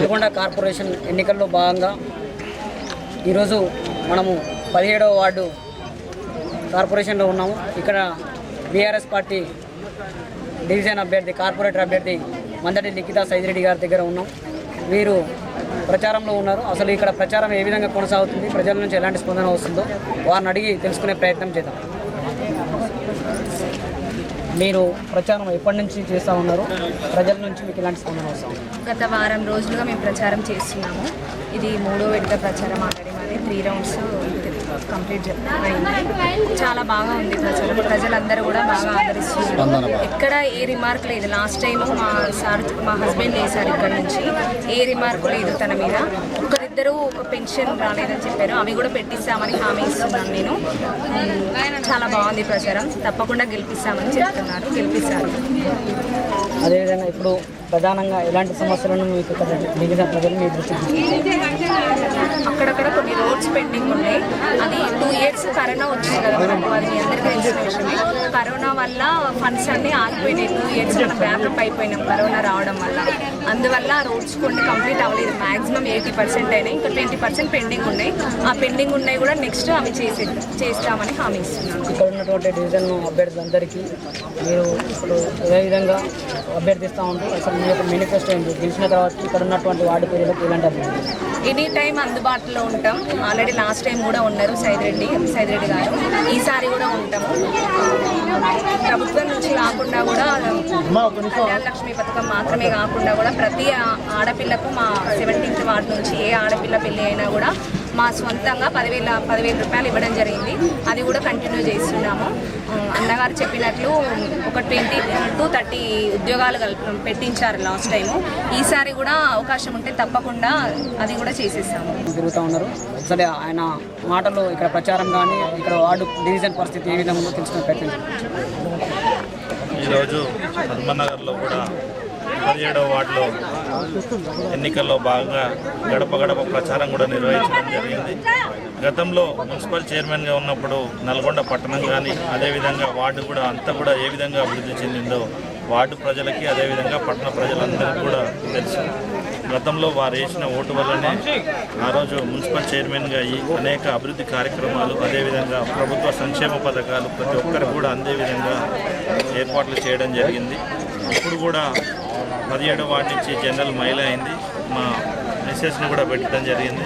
Nalgonda corporation ఎన్నికల్లో భాగంగా ఈరోజు మనము పదిహేడవ వార్డు కార్పొరేషన్లో ఉన్నాము. ఇక్కడ బీఆర్ఎస్ పార్టీ డివిజన్ అభ్యర్థి కార్పొరేటర్ అభ్యర్థి మందటి లిఖిత సైదిరెడ్డి గారి దగ్గర ఉన్నాం. వీరు ప్రచారంలో ఉన్నారు. అసలు ఇక్కడ ప్రచారం ఏ విధంగా కొనసాగుతుంది? ప్రజల నుంచి ఎలాంటి స్పందన వస్తుందో వారిని అడిగి తెలుసుకునే ప్రయత్నం చేద్దాం. మీరు ప్రచారం ఎప్పటి నుంచి చేస్తూ ఉన్నారు? ప్రజల నుంచి మీకు ఇలాంటి స్పందన వస్తూ గత వారం రోజులుగా మేము ప్రచారం చేస్తున్నాము. ఇది మూడో విడత ప్రచారం ఆల్రెడీ మాది. త్రీ రౌండ్స్ కంప్లీట్ అయింది. చాలా బాగా ఉంది ప్రచారం ప్రజలందరూ కూడా బాగా ఆదరిస్తున్నారు. ఎక్కడ ఏ రిమార్క్ లేదు. లాస్ట్ టైం మా సార్ మా హస్బెండ్ వేశారు ఇక్కడ నుంచి. ఏ రిమార్క్ లేదు తన మీద. ఒకరిద్దరు ఒక పెన్షన్ రాలేదని చెప్పారు. అవి కూడా పెట్టిస్తామని హామీ ఇస్తున్నాను నేను. చాలా బాగుంది ప్రచారం. తప్పకుండా గెలిపిస్తామని చెప్తున్నారు. గెలిపిస్తారు. అదేవిధంగా ఇప్పుడు ప్రధానంగా ఎలాంటి సమస్యలను మీకు మిగిలిన ప్రజలు మీ తీసుకొచ్చారు? అక్కడక్కడ కొన్ని రోడ్స్ పెండింగ్ ఉన్నాయి. అది టూ ఇయర్స్ కరోనా వచ్చింది కదా మనకు అది మీ అందరికీ తెలిసిన విషయమే. కరోనా వల్ల ఫండ్స్ అన్ని ఆగిపోయినాయి. టూ ఇయర్స్ మనం బ్యాకప్ అయిపోయినాం కరోనా రావడం వల్ల. అందువల్ల రోడ్స్ కొన్ని కంప్లీట్ అవ్వలేదు. మాక్సిమం ఎయిటీ పర్సెంట్ అయినాయి. ఇంకా ట్వంటీ పర్సెంట్ పెండింగ్ ఉన్నాయి. ఆ పెండింగ్ ఉన్నాయి కూడా నెక్స్ట్ అవి చేసే చేస్తామని హామీ ఇస్తున్నాను. ఇక్కడ ఉన్నటువంటి డివిజన్ అభ్యర్థులందరికీ మీరు ఇప్పుడు ఏ విధంగా అభ్యర్థిస్తూ ఉంటారు అసలు మీ యొక్క మేనిఫెస్టో ఏంటి గెలిచిన తర్వాత ఇక్కడ ఉన్నటువంటి వార్డు ప్రజలకు ఎలాంటి అభివృద్ధి ఎనీ టైం అందుబాటులో ఉంటాం. ఆల్రెడీ లాస్ట్ టైం కూడా ఉన్నారు సైదిరెడ్డి సైదిరెడ్డి గారు. ఈసారి కూడా ఉంటాము. ప్రభుత్వం నుంచి కాకుండా కూడా కళ్యాణ లక్ష్మి పథకం మాత్రమే కాకుండా కూడా ప్రతి ఆడపిల్లకు మా సెవెంటీన్త్ వార్డు నుంచి ఏ ఆడపిల్ల పెళ్ళి అయినా కూడా మా సొంతంగా పదివేల పదివేల రూపాయలు ఇవ్వడం జరిగింది. అది కూడా కంటిన్యూ చేస్తున్నాము. అన్నగారు చెప్పినట్లు ఒక ట్వంటీ టు థర్టీ ఉద్యోగాలు కల్ప పెట్టించారు లాస్ట్ టైము ఈసారి కూడా అవకాశం ఉంటే తప్పకుండా అది కూడా చేసేస్తాము. తిరుగుతూ ఉన్నారు. సరే ఆయన మాటలు ఇక్కడ ప్రచారం కానీ ఇక్కడ వార్డు డివిజన్ పరిస్థితి ఏ విధంగా తెలుసుకునే. ఈరోజు పద్మనగర్లో కూడా పదిహేడవ వార్డులో ఎన్నికల్లో భాగంగా గడప గడప ప్రచారం కూడా నిర్వహించడం జరిగింది. గతంలో మున్సిపల్ చైర్మన్గా ఉన్నప్పుడు నల్గొండ పట్టణం కానీ అదేవిధంగా వార్డు కూడా అంతా కూడా ఏ విధంగా అభివృద్ధి చెందిందో వార్డు ప్రజలకి అదేవిధంగా పట్టణ ప్రజలందరికీ కూడా తెలుసు. గతంలో వారు వేసిన ఓటు వల్లనే ఆ రోజు మున్సిపల్ చైర్మన్గా అయ్యి అనేక అభివృద్ధి కార్యక్రమాలు అదేవిధంగా ప్రభుత్వ సంక్షేమ పథకాలు ప్రతి ఒక్కరికి కూడా అందే విధంగా ఏర్పాట్లు చేయడం జరిగింది. ఇప్పుడు కూడా పదిహేడవ వార్డు నుంచి జనరల్ మహిళ అయింది. మా మెసేజ్ని కూడా పెట్టడం జరిగింది.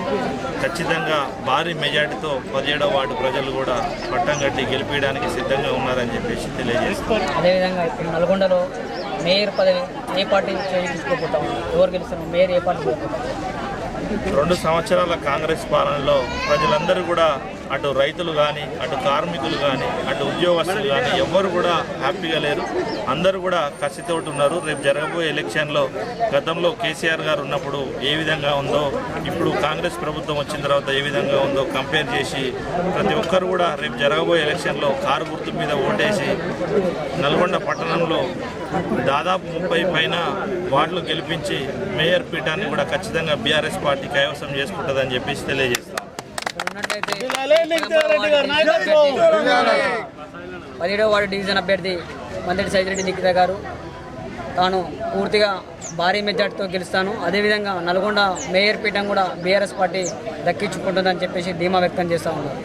ఖచ్చితంగా భారీ మెజార్టీతో పదిహేడవ వార్డు ప్రజలు కూడా పట్టం కట్టి గెలిపించడానికి సిద్ధంగా ఉన్నారని చెప్పేసి తెలియజేస్తారు అదేవిధంగా ఇప్పుడు నల్గొండలో మేయర్ పదవి ఏ పార్టీ చేయి తీసుకోపోతాం? ఎవరు గెలుస్తారు? మేయర్ ఏ పార్టీ రెండు సంవత్సరాల కాంగ్రెస్ పాలనలో ప్రజలందరూ కూడా అటు రైతులు కానీ అటు కార్మికులు కానీ అటు ఉద్యోగస్తులు కానీ ఎవ్వరు కూడా హ్యాపీగా లేరు. అందరూ కూడా కసితోటి ఉన్నారు. రేపు జరగబోయే ఎలక్షన్లో గతంలో కేసీఆర్ గారు ఉన్నప్పుడు ఏ విధంగా ఉందో ఇప్పుడు కాంగ్రెస్ ప్రభుత్వం వచ్చిన తర్వాత ఏ విధంగా ఉందో కంపేర్ చేసి ప్రతి ఒక్కరు కూడా రేపు జరగబోయే ఎలక్షన్లో కారు గుర్తు మీద ఓటేసి నల్గొండ పట్టణంలో దాదాపు ముప్పై పైన వార్డులు గెలిపించి మేయర్ పీఠాన్ని కూడా ఖచ్చితంగా బీఆర్ఎస్ పార్టీ కైవసం చేసుకుంటుందని చెప్పేసి తెలియజేస్తాం ఇక్కడ ఉన్నట్లయితే పదిహేడవ వార్డు డివిజన్ అభ్యర్థి మందటి సైదిరెడ్డి నిఖిత గారు. తాను పూర్తిగా భారీ మెజార్టీతో గెలుస్తాను. అదేవిధంగా నల్గొండ మేయర్ పీఠం కూడా బీఆర్ఎస్ పార్టీ దక్కించుకుంటుందని చెప్పేసి ధీమా వ్యక్తం చేస్తూ ఉన్నారు.